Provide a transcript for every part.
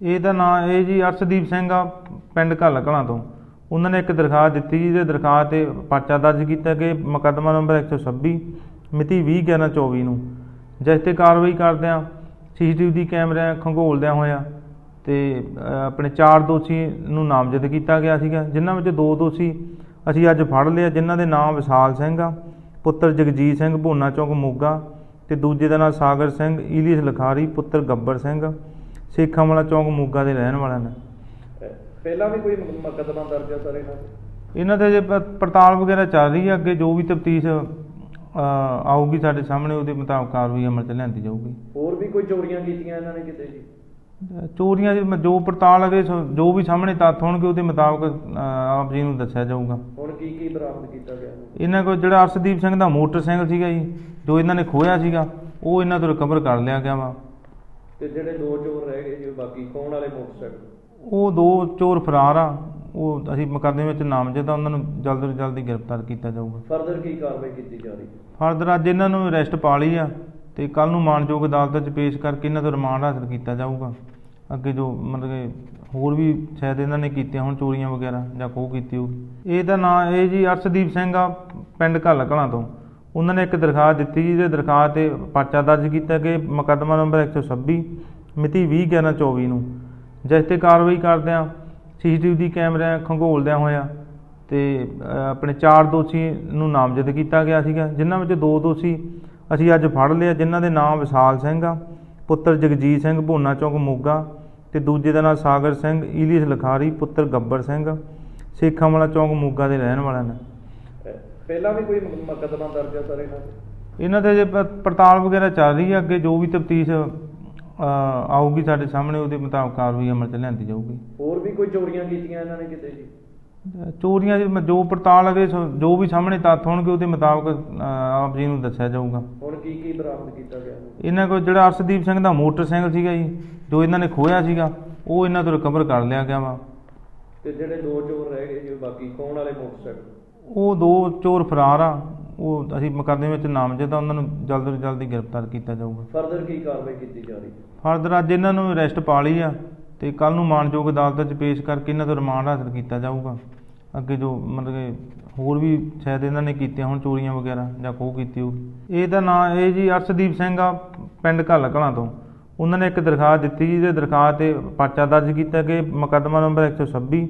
ਇਹਦਾ ਨਾਂ ਇਹ ਜੀ ਅਰਸ਼ਦੀਪ ਸਿੰਘ ਆ, ਪਿੰਡ ਘੱਲ ਕਲਾਂ ਤੋਂ। ਉਹਨਾਂ ਨੇ ਇੱਕ ਦਰਖਾਸਤ ਦਿੱਤੀ ਜਿਹਦੇ ਦਰਖਾਸਤ ਤੇ ਪਰਚਾ ਦਰਜ ਕੀਤਾ ਕਿ ਮੁਕੱਦਮਾ ਨੰਬਰ 126 ਮਿਤੀ 20/11/24 ਨੂੰ ਜਿਸ ਤੇ ਕਾਰਵਾਈ ਕਰਦਿਆਂ ਸੀਸੀਟੀਵੀ ਦੀ ਕੈਮਰਿਆਂ ਖੰਗੋਲਦਿਆਂ ਹੋਇਆ ਤੇ ਆਪਣੇ ਚਾਰ ਦੋਸ਼ੀ ਨੂੰ ਨਾਮਜ਼ਦ ਕੀਤਾ ਗਿਆ ਸੀਗਾ, ਜਿਨ੍ਹਾਂ ਵਿੱਚ ਦੋ ਦੋਸ਼ੀ ਅਸੀਂ ਅੱਜ ਫੜ ਲਿਆ ਜਿਨ੍ਹਾਂ ਦੇ ਨਾਮ ਵਿਸ਼ਾਲ ਸਿੰਘ ਆ, ਪੁੱਤਰ ਜਗਜੀਤ ਸਿੰਘ ਭੋਨਾ ਚੌਂਕ ਮੋਗਾ ਤੇ ਦੂਜੇ ਦਾ ਨਾਮ ਸਾਗਰ ਸਿੰਘ ਇਲੀਸ ਲਖਾਰੀ, ਪੁੱਤਰ ਗੱਬਰ ਸਿੰਘ। ਸੇਖਾਂ ਵਾਲਾ ਚੌਂਕ ਮੋਗਾ ਦੇ ਰਹਿਣ ਵਾਲਿਆਂ ਨੇ। ਪਹਿਲਾਂ ਵੀ ਕੋਈ ਮੁਕੱਦਮਾ ਦਰਜ ਹੈ ਸਰ ਇਹਨਾਂ ਤੇ? ਇਹਨਾਂ ਤੇ ਜੇ ਪੜਤਾਲ ਵਗੈਰਾ ਚੱਲ ਰਹੀ ਹੈ ਅੱਗੇ ਜੋ ਵੀ ਤਫਤੀਸ਼ ਆਊਗੀ ਸਾਡੇ ਸਾਹਮਣੇ ਉਹਦੇ ਮੁਤਾਬਕ ਕਾਰਵਾਈ ਅਮਲ ਚ ਲਿਆਂਦੀ ਜਾਊਗੀ। ਹੋਰ ਵੀ ਕੋਈ ਚੋਰੀਆਂ ਕੀਤੀਆਂ ਇਹਨਾਂ ਨੇ ਕਿਤੇ ਜੀ? ਚੋਰੀਆਂ ਦੀ ਜੋ ਪੜਤਾਲ ਅਗੇ ਜੋ ਵੀ ਸਾਹਮਣੇ ਤੱਥ ਹੋਣਗੇ ਉਹਦੇ ਮੁਤਾਬਕ ਆਪ ਜੀ ਨੂੰ ਦੱਸਿਆ ਜਾਊਗਾ। ਹੁਣ ਕੀ ਕੀ ਬਰਾਮਦ ਕੀਤਾ ਗਿਆ? ਇਹਨਾਂ ਕੋਲ ਜਿਹੜਾ ਅਰਸ਼ਦੀਪ ਸਿੰਘ ਦਾ ਮੋਟਰਸਾਈਕਲ ਸੀਗਾ ਜੀ ਜੋ ਇਹਨਾਂ ਨੇ ਖੋਇਆ ਸੀਗਾ ਉਹ ਇਹਨਾਂ ਤੋਂ ਰਿਕਵਰ ਕਰ ਲਿਆ ਗਿਆ ਵਾ। ਤੇ ਜਿਹੜੇ ਦੋ ਚੋਰ ਰਹਿ ਗਏ ਜੀ ਬਾਕੀ ਖੋਣ ਵਾਲੇ ਮੋਟਰਸਾਈਕਲ? ਉਹ ਦੋ ਚੋਰ ਫਰਾਰ ਆ। ਉਹ ਅਸੀਂ ਮੁਕੱਦਮੇ ਵਿੱਚ ਨਾਮਜ਼ਦ ਆ ਉਹਨਾਂ ਨੂੰ ਜਲਦ ਤੋਂ ਜਲਦੀ ਗ੍ਰਿਫਤਾਰ ਕੀਤਾ ਜਾਊਗਾ। ਫਰਦਰ ਕੀ ਕਾਰਵਾਈ ਕੀਤੀ ਜਾ ਰਹੀ? ਹੈ ਫਰਦਰ ਅੱਜ ਇਹਨਾਂ ਨੂੰ ਅਰੈਸਟ ਪਾ ਲਈ ਆ ਤੇ ਕੱਲ ਨੂੰ ਮਾਨਯੋਗ ਅਦਾਲਤ 'ਚ ਪੇਸ਼ ਕਰਕੇ ਇਹਨਾਂ ਤੋਂ ਰਿਮਾਂਡ ਹਾਸਲ ਕੀਤਾ ਜਾਊਗਾ। ਅੱਗੇ ਜੋ ਮਤਲਬ ਕਿ ਹੋਰ ਵੀ ਸ਼ਾਇਦ ਇਹਨਾਂ ਨੇ ਕੀਤੀਆਂ ਹੁਣ ਚੋਰੀਆਂ ਵਗੈਰਾ ਜਾਂ ਖੋਹ ਕੀਤੀ ਹੋਊਗੀ ਇਹਦਾ ਨਾਂ ਇਹ ਜੀ ਅਰਸ਼ਦੀਪ ਸਿੰਘ ਆ ਪਿੰਡ ਘੱਲ ਕਲਾਂ ਤੋਂ। ਉਹਨਾਂ ਨੇ ਇੱਕ ਦਰਖਾਸਤ ਦਿੱਤੀ ਜਿਹਦੇ ਦਰਖਾਸਤ ਤੇ ਪਰਚਾ ਦਰਜ ਕੀਤਾ ਕਿ ਮੁਕੱਦਮਾ ਨੰਬਰ 126 ਮਿਤੀ 20/11/24 ਨੂੰ ਜਿਸ ਤੇ ਕਾਰਵਾਈ ਕਰਦਿਆਂ ਸੀਸੀਟੀਵੀ ਦੀ ਕੈਮਰਿਆਂ ਖੰਗੋਲਦਿਆਂ ਹੋਇਆ ਤੇ ਆਪਣੇ ਚਾਰ ਦੋਸ਼ੀ ਨੂੰ ਨਾਮਜ਼ਦ ਕੀਤਾ ਗਿਆ ਸੀਗਾ, ਜਿਨ੍ਹਾਂ ਵਿੱਚ ਦੋ ਦੋਸ਼ੀ ਅਸੀਂ ਅੱਜ ਫੜ ਲਿਆ ਜਿਨ੍ਹਾਂ ਦੇ ਨਾਮ ਵਿਸ਼ਾਲ ਸਿੰਘ ਆ, ਪੁੱਤਰ ਜਗਜੀਤ ਸਿੰਘ ਭੋਨਾ ਚੌਂਕ ਮੋਗਾ ਤੇ ਦੂਜੇ ਦਾ ਨਾਮ ਸਾਗਰ ਸਿੰਘ ਇਲੀਸ ਲਖਾਰੀ, ਪੁੱਤਰ ਗੱਬਰ ਸਿੰਘ, ਸੇਖਾਂ ਵਾਲਾ ਚੌਂਕ ਮੋਗਾ ਦੇ ਰਹਿਣ ਵਾਲਾ ਨੇ ਪਹਿਲਾਂ ਵੀ ਕੋਈ ਮੁਕੱਦਮਾ ਦਰਜ ਹੈ ਸਰ ਇਹਨਾਂ ਤੇ? ਇਹਨਾਂ ਤੇ ਜੇ ਪ- ਪੜਤਾਲ ਵਗੈਰਾ ਚੱਲ ਰਹੀ ਹੈ ਅੱਗੇ ਜੋ ਵੀ ਤਫਤੀਸ਼ ਆਊਗੀ ਸਾਡੇ ਸਾਹਮਣੇ ਉਹਦੇ ਮੁਤਾਬਕ ਕਾਰਵਾਈ ਅਮਲ ਚ ਲਿਆਂਦੀ ਜਾਊਗੀ। ਹੋਰ ਵੀ ਕੋਈ ਚੋਰੀਆਂ ਕੀਤੀਆਂ ਇਹਨਾਂ ਨੇ ਕਿਤੇ ਜੀ? ਚੋਰੀਆਂ ਦੀ ਮ- ਜੋ ਪੜਤਾਲ ਅਗੇ ਜੋ ਵੀ ਸਾਹਮਣੇ ਤੱਥ ਹੋਣਗੇ ਉਹਦੇ ਮੁਤਾਬਕ ਅ, ਆਪ ਜੀ ਨੂੰ ਦੱਸਿਆ ਜਾਊਗਾ। ਹੁਣ ਕੀ ਕੀ ਬਰਾਮਦ ਕੀਤਾ ਗਿਆ? ਇਹਨਾਂ ਕੋਲ ਜਿਹੜਾ ਅਰਸ਼ਦੀਪ ਸਿੰਘ ਦਾ ਮੋਟਰਸਾਈਕਲ ਸੀਗਾ ਜੀ ਜੋ ਇਹਨਾਂ ਨੇ ਖੋਇਆ ਸੀਗਾ ਉਹ ਇਹਨਾਂ ਤੋਂ ਰਿਕਵਰ ਕਰ ਲਿਆ ਗਿਆ ਵਾ। ਤੇ ਜਿਹੜੇ ਦੋ ਚੋਰ ਰਹਿ ਗਏ ਜੀ ਬਾਕੀ ਖੋਣ ਵਾਲੇ ਮੋਟਰਸਾਈਕਲ? ਉਹ ਦੋ ਚੋਰ ਫਰਾਰ ਆ। ਉਹ ਅਸੀਂ ਮੁਕੱਦਮੇ ਵਿੱਚ ਨਾਮਜ਼ਦ ਆ ਉਹਨਾਂ ਨੂੰ ਜਲਦ ਤੋਂ ਜਲਦੀ ਗ੍ਰਿਫਤਾਰ ਕੀਤਾ ਜਾਊਗਾ। ਫਰਦਰ ਕੀ ਕਾਰਵਾਈ ਕੀਤੀ ਜਾ ਰਹੀ? ਹੈ ਫਰਦਰ ਅੱਜ ਇਹਨਾਂ ਨੂੰ ਅਰੈਸਟ ਪਾ ਲਈ ਆ ਤੇ ਕੱਲ ਨੂੰ ਮਾਨਯੋਗ ਅਦਾਲਤ 'ਚ ਪੇਸ਼ ਕਰਕੇ ਇਹਨਾਂ ਤੋਂ ਰਿਮਾਂਡ ਹਾਸਲ ਕੀਤਾ ਜਾਊਗਾ। ਅੱਗੇ ਜੋ ਮਤਲਬ ਕਿ ਹੋਰ ਵੀ ਸ਼ਾਇਦ ਇਹਨਾਂ ਨੇ ਕੀਤੀਆਂ ਹੁਣ ਚੋਰੀਆਂ ਵਗੈਰਾ ਜਾਂ ਖੋਹ ਕੀਤੀ ਹੋਊਗੀ ਇਹਦਾ ਨਾਂ ਇਹ ਜੀ ਅਰਸ਼ਦੀਪ ਸਿੰਘ ਆ ਪਿੰਡ ਘੱਲ ਕਲਾਂ ਤੋਂ। ਉਹਨਾਂ ਨੇ ਇੱਕ ਦਰਖਾਸਤ ਦਿੱਤੀ ਜਿਹਦੇ ਦਰਖਾਸਤ ਤੇ ਪਰਚਾ ਦਰਜ ਕੀਤਾ ਕਿ ਮੁਕੱਦਮਾ ਨੰਬਰ 126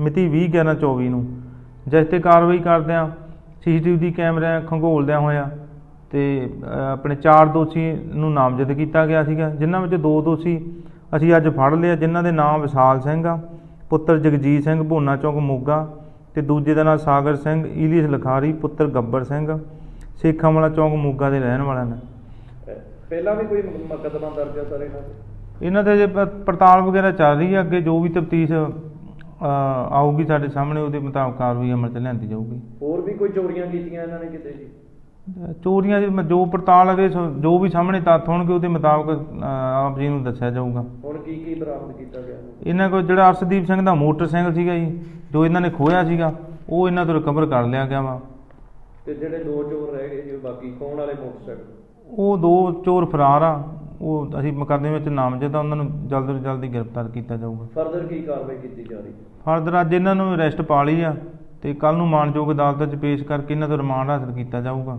ਮਿਤੀ 20/11/24 ਨੂੰ ਜਿਸ ਤੇ ਕਾਰਵਾਈ ਕਰਦਿਆਂ ਸੀਸੀਟੀਵੀ ਦੀ ਕੈਮਰਿਆਂ ਖੰਗੋਲਦਿਆਂ ਹੋਇਆਂ ਤੇ ਆਪਣੇ ਚਾਰ ਦੋਸ਼ੀ ਨੂੰ ਨਾਮਜ਼ਦ ਕੀਤਾ ਗਿਆ ਸੀਗਾ ਜਿਨ੍ਹਾਂ ਵਿੱਚ ਦੋ ਦੋਸ਼ੀ ਅਸੀਂ ਅੱਜ ਫੜ ਲਿਆ ਜਿਨ੍ਹਾਂ ਦੇ ਨਾਮ ਵਿਸ਼ਾਲ ਸਿੰਘ ਆ ਪੁੱਤਰ ਜਗਜੀਤ ਸਿੰਘ ਭੋਨਾ ਚੌਂਕ ਮੋਗਾ ਤੇ ਦੂਜੇ ਦਾ ਨਾਮ ਸਾਗਰ ਸਿੰਘ ਇਲੀਸ ਲਖਾਰੀ ਪੁੱਤਰ ਗੱਬਰ ਸਿੰਘ ਸੇਖਾਂ ਵਾਲਾ ਚੌਂਕ ਮੋਗਾ ਦੇ ਰਹਿਣ ਵਾਲਿਆਂ ਨੇ ਪਹਿਲਾਂ ਵੀ ਕੋਈ ਮੁਕੱਦਮਾ ਦਰਜ ਹੈ ਸਰ ਇਹਨਾਂ ਤੇ? ਜੇ ਪੜਤਾਲ ਵਗੈਰਾ ਚੱਲ ਰਹੀ ਹੈ ਅੱਗੇ ਜੋ ਵੀ ਤਫਤੀਸ਼ ਆਊਗੀ ਸਾਡੇ ਸਾਹਮਣੇ ਉਹਦੇ ਮੁਤਾਬਕ ਕਾਰਵਾਈ ਅਮਲ ਚ ਲਿਆਂਦੀ ਜਾਊਗੀ। ਹੋਰ ਵੀ ਕੋਈ ਚੋਰੀਆਂ ਕੀਤੀਆਂ ਇਹਨਾਂ ਨੇ ਕਿਤੇ ਜੀ? ਚੋਰੀਆਂ ਮ- ਜੋ ਪੜਤਾਲ ਅਗੇ ਜੋ ਵੀ ਸਾਹਮਣੇ ਤੱਥ ਹੋਣਗੇ ਉਹਦੇ ਮੁਤਾਬਕ ਆਪ ਜੀ ਨੂੰ ਦੱਸਿਆ ਜਾਊਗਾ। ਹੁਣ ਕੀ ਕੀ ਬਰਾਮਦ ਕੀਤਾ ਗਿਆ? ਇਹਨਾਂ ਕੋਲ ਜਿਹੜਾ ਅਰਸ਼ਦੀਪ ਸਿੰਘ ਦਾ ਮੋਟਰਸਾਈਕਲ ਸੀਗਾ ਜੀ ਜੋ ਇਹਨਾਂ ਨੇ ਖੋਇਆ ਸੀਗਾ ਉਹ ਇਹਨਾਂ ਤੋਂ ਰਿਕਵਰ ਕਰ ਲਿਆ ਗਿਆ ਵਾ। ਤੇ ਜਿਹੜੇ ਦੋ ਚੋਰ ਰਹਿ ਗਏ ਜੀ ਬਾਕੀ ਖੋਣ ਵਾਲੇ ਮੋਟਰਸਾਈਕਲ? ਉਹ ਦੋ ਚੋਰ ਫਰਾਰ ਆ ਉਹ ਅਸੀਂ ਮੁਕੱਦਮੇ ਵਿੱਚ ਨਾਮਜ਼ਦ ਆ ਉਹਨਾਂ ਨੂੰ ਜਲਦ ਤੋਂ ਜਲਦੀ ਗ੍ਰਿਫਤਾਰ ਕੀਤਾ ਜਾਊਗਾ। ਫਰਦਰ ਕੀ ਕਾਰਵਾਈ ਕੀਤੀ ਜਾ ਰਹੀ ਹੈ? ਫਰਦਰ ਅੱਜ ਇਹਨਾਂ ਨੂੰ ਅਰੈਸਟ ਪਾ ਲਈ ਆ ਤੇ ਕੱਲ ਨੂੰ ਮਾਨਯੋਗ ਅਦਾਲਤ 'ਚ ਪੇਸ਼ ਕਰਕੇ ਇਹਨਾਂ ਤੋਂ ਰਿਮਾਂਡ ਹਾਸਲ ਕੀਤਾ ਜਾਊਗਾ।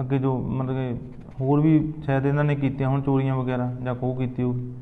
ਅੱਗੇ ਜੋ ਮਤਲਬ ਕਿ ਹੋਰ ਵੀ ਸ਼ਾਇਦ ਇਹਨਾਂ ਨੇ ਕੀਤੀਆਂ ਹੁਣ ਚੋਰੀਆਂ ਵਗੈਰਾ ਜਾਂ ਖੋਹ ਕੀਤੀ ਹੋਊਗੀ।